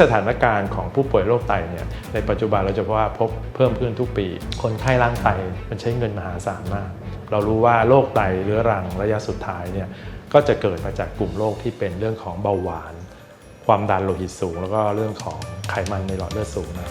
สถานการณ์ของผู้ป่วยโรคไตเนี่ยในปัจจุบันเราจะพบว่าพบเพิ่มขึ้นทุกปี คนไข้ล้างไตมันใช้เงินมหาศาลมาก เรารู้ว่าโรคไตเรื้อรังระยะสุดท้ายเนี่ยก็จะเกิดมาจากกลุ่มโรคที่เป็นเรื่องของเบาหวาน ความดันโลหิตสูง แล้วก็เรื่องของไขมันในหลอดเลือดสูงนะ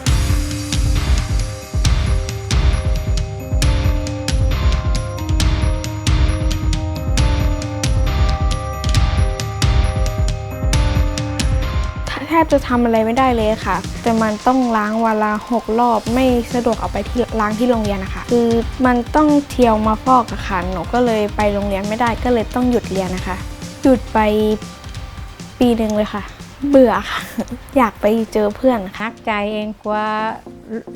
ทบจะทำอะไรไม่ได้เลยค่ะ แต่มันต้องล้างวันละหกรอบไม่สะดวกเอาไปที่ล้างที่โรงเรียนนะคะ คือมันต้องเที่ยวมาฟอกอะค่ะหนูก็เลยไปโรงเรียนไม่ได้ก็เลยต้องหยุดเรียนนะคะ หยุดไปปีหนึ่งเลยค่ะ เบื่อค่ะ อยากไปเจอเพื่อนค่ะฮักใจเองกลัว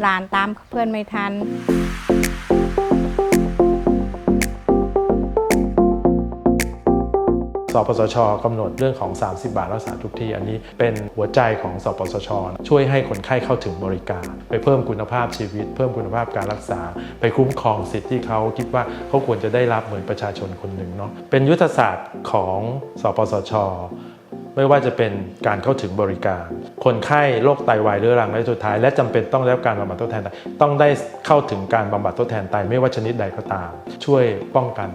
หลานตามเพื่อนไม่ทัน ปสชกำหนดเรื่องของ 30 บาทรักษาทุกที่ อันนี้เป็นหัวใจของสปสช ช่วยให้คนไข้เข้าถึงบริการ ไปเพิ่มคุณภาพชีวิต เพิ่มคุณภาพการรักษา ไปคุ้มครองสิทธิ์ที่เขาคิดว่าเขาควรจะได้รับเหมือนประชาชนคนหนึ่งเนาะเป็นยุทธศาสตร์ของสปสช ไม่ว่าจะเป็นการเข้าถึงบริการ คนไข้โรคไตวายเรื้อรังและสุดท้าย และจำเป็นต้องได้รับการบำบัดทดแทนไตต้องได้เข้าถึงการบำบัดทดแทนไตไม่ว่าชนิดใดก็ตาม ช่วยป้องกัน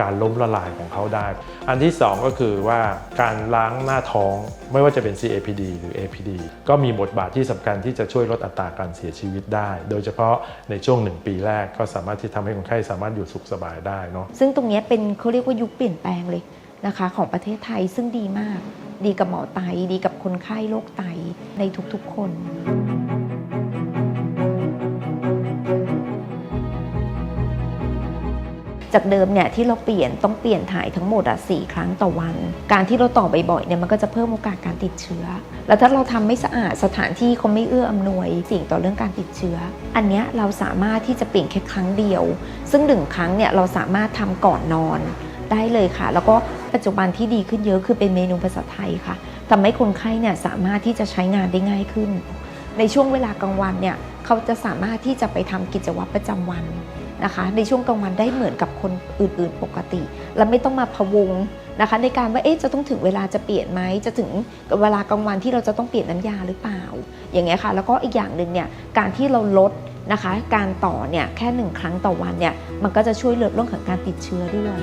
การล้มละลายของเขาได้ อันที่ 2 ก็คือว่าการล้างหน้าท้องไม่ว่าจะเป็น CAPD หรือ APD ก็มีบทบาทที่สำคัญที่จะช่วยลดอัตราการเสียชีวิตได้ โดยเฉพาะในช่วง 1 ปีแรกก็สามารถที่ทำให้คนไข้สามารถอยู่สุขสบายได้เนาะซึ่งตรงนี้เป็นเขาเรียกว่ายุคเปลี่ยนแปลงเลยนะคะของประเทศไทยซึ่งดีมาก ดีกับหมอไต ดีกับคนไข้โรคไตในทุกๆคนจากเดิมเนี่ยที่เราเปลี่ยนต้องเปลี่ยนถ่ายทั้งหมดอะสี่ครั้งต่อวัน การที่เราต่อบ่อยๆเนี่ยมันก็จะเพิ่มโอกาสการติดเชื้อ แล้วถ้าเราทำไม่สะอาดสถานที่เขาไม่เอื้ออำนวยสี่งต่อเรื่องการติดเชื้อ อันเนี้ยเราสามารถที่จะเปลี่ยนแค่ครั้งเดียว ซึ่งหนึ่งครั้งเนี่ยเราสามารถทำก่อนนอน ได้เลยค่ะ แล้วก็ปัจจุบันที่ดีขึ้นเยอะคือเป็นเมนูภาษาไทยค่ะทำให้คนไข้เนี่ยสามารถที่จะใช้งานได้ง่ายขึ้น ในช่วงเวลากลางวันเนี่ยเขาจะสามารถที่จะไปทำกิจวัตรประจำวันนะคะ ในช่วงกลางวันได้เหมือนกับคนอื่นๆ ปกติ และไม่ต้องมาพะวงนะคะ ในการว่าเอ๊ะจะต้องถึงเวลาจะเปลี่ยนไหมจะถึงเวลากลางวันที่เราจะต้องเปลี่ยนน้ำยาหรือเปล่า อย่างเงี้ยค่ะ แล้วก็อีกอย่างหนึ่งเนี่ยการที่เราลด นะคะ การต่อเนี่ยแค่หนึ่งครั้งต่อวันเนี่ยมันก็จะช่วยลดเรื่องของการติดเชื้อด้วย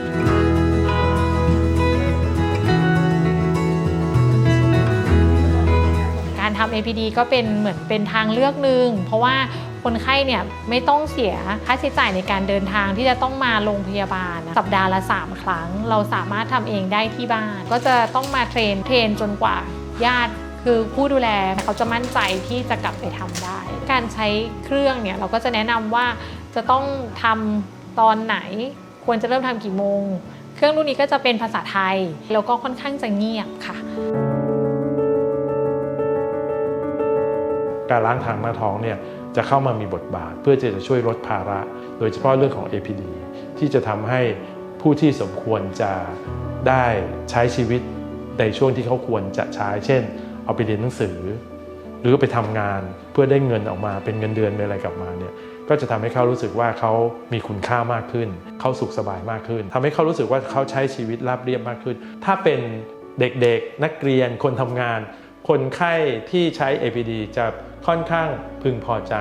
การทำ APD ก็เป็นเหมือนเป็นทางเลือกหนึ่งเพราะว่าคนไข้เนี่ยไม่ต้องเสียค่าใช้จ่ายในการเดินทางที่จะต้องมาโรงพยาบาล สัปดาห์ละ 3 ครั้ง เราสามารถทำเองได้ที่บ้าน ก็จะต้องมาเทรนเทรนจนกว่าญาติ คือผู้ดูแลเขาจะมั่นใจที่จะกลับไปทำได้ การใช้เครื่องเนี่ยเราก็จะแนะนำว่าจะต้องทำตอนไหน ควรจะเริ่มทำกี่โมง เครื่องรุ่นนี้ก็จะเป็นภาษาไทย แล้วก็ค่อนข้างจะเงียบค่ะ การล้างทางหน้าท้องเนี่ยจะเข้ามามีบทบาท เพื่อที่จะช่วยลดภาระ โดยเฉพาะเรื่องของ APD ที่จะทำให้ผู้ที่สมควรจะได้ใช้ชีวิตในช่วงที่เขาควรจะใช้ เช่น เอาไปเรียนหนังสือ หรือไปทำงานเพื่อได้เงินออกมาเป็นเงินเดือนเป็นอะไรกลับมาเนี่ยก็จะทำให้เขารู้สึกว่าเขามีคุณค่ามากขึ้น เขาสุขสบายมากขึ้นทำให้เขารู้สึกว่าเขาใช้ชีวิตราบเรียบมากขึ้น ถ้าเป็นเด็กๆ นักเรียนคนทำงาน คนไข้ที่ใช้ APD จะค่อนข้างพึงพอใจ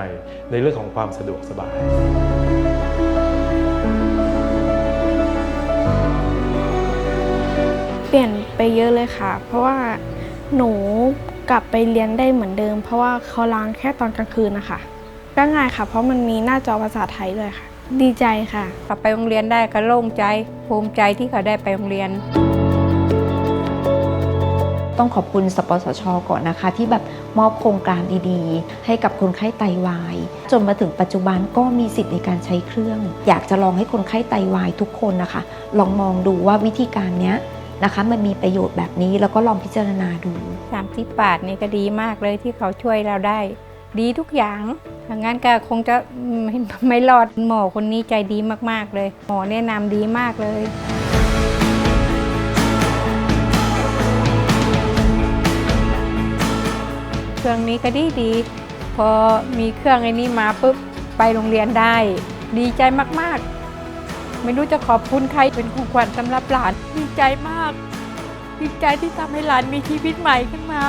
ในเรื่องของความสะดวกสบายเปลี่ยนไปเยอะเลยค่ะ เพราะว่า หนูกลับไปเรียนได้เหมือนเดิม เพราะว่าเขาล้างแค่ตอนกลางคืนนะคะก็ง่ายค่ะ เพราะมันมีหน้าจอภาษาไทยด้วยค่ะ ดีใจค่ะ กลับไปโรงเรียนได้ก็โล่งใจ ภูมิใจที่เขาได้ไปโรงเรียน ต้องขอบคุณสปสช ก่อนนะคะ ที่แบบมอบโครงการดีๆ ให้กับคนไข้ไตวาย จนมาถึงปัจจุบันก็มีสิทธิ์ในการใช้เครื่อง อยากจะลองให้คนไข้ไตวายทุกคนนะคะ ลองมองดูว่าวิธีการเนี้ย นะคะ มันมีประโยชน์แบบนี้แล้วก็ลองพิจารณาดู30บาทนี่ก็ดีมากเลยที่เขาช่วยเราได้ ดีทุกอย่างถ้างั้นก็คงจะไม่ไม่รอดหมอคนนี้ใจดีมากๆเลย หมอแนะนำดีมากเลยเครื่องนี้ก็ดีดี พอมีเครื่องไอ้นี้มาปุ๊บไปโรงเรียนได้ ดีใจมาก ๆ ไม่รู้จะขอบคุณใครเป็นของขวัญสำหรับหลานดีใจมากดีใจที่ทำให้หลานมีชีวิตใหม่ขึ้นมา